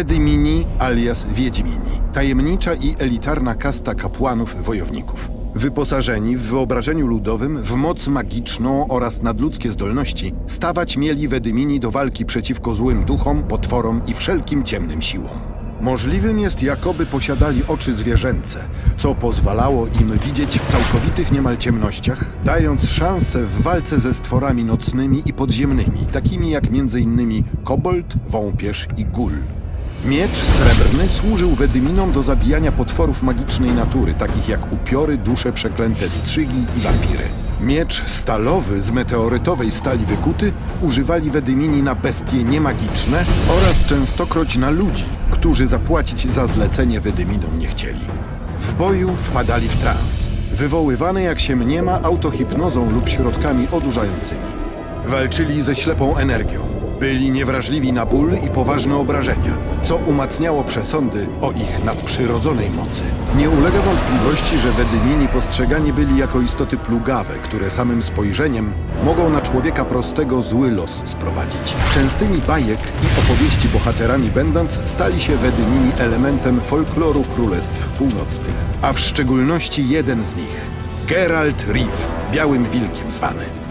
Wedymini alias Wiedźmini. Tajemnicza i elitarna kasta kapłanów wojowników. Wyposażeni w wyobrażeniu ludowym w moc magiczną oraz nadludzkie zdolności, stawać mieli Wedymini do walki przeciwko złym duchom, potworom i wszelkim ciemnym siłom. Możliwym jest, jakoby posiadali oczy zwierzęce, co pozwalało im widzieć w całkowitych niemal ciemnościach, dając szansę w walce ze stworami nocnymi i podziemnymi, takimi jak m.in. kobold, wąpierz i gul. Miecz srebrny służył Wedyminom do zabijania potworów magicznej natury, takich jak upiory, dusze przeklęte strzygi i wampiry. Miecz stalowy z meteorytowej stali wykuty używali Wedymini na bestie niemagiczne oraz częstokroć na ludzi, którzy zapłacić za zlecenie Wedyminom nie chcieli. W boju wpadali w trans, wywoływany jak się mniema autohipnozą lub środkami odurzającymi. Walczyli ze ślepą energią. Byli niewrażliwi na ból i poważne obrażenia, co umacniało przesądy o ich nadprzyrodzonej mocy. Nie ulega wątpliwości, że Wedymini postrzegani byli jako istoty plugawe, które samym spojrzeniem mogą na człowieka prostego zły los sprowadzić. Częstymi bajek i opowieści bohaterami będąc, stali się Wedymini elementem folkloru królestw północnych, a w szczególności jeden z nich, Geralt Riv, Białym Wilkiem zwany.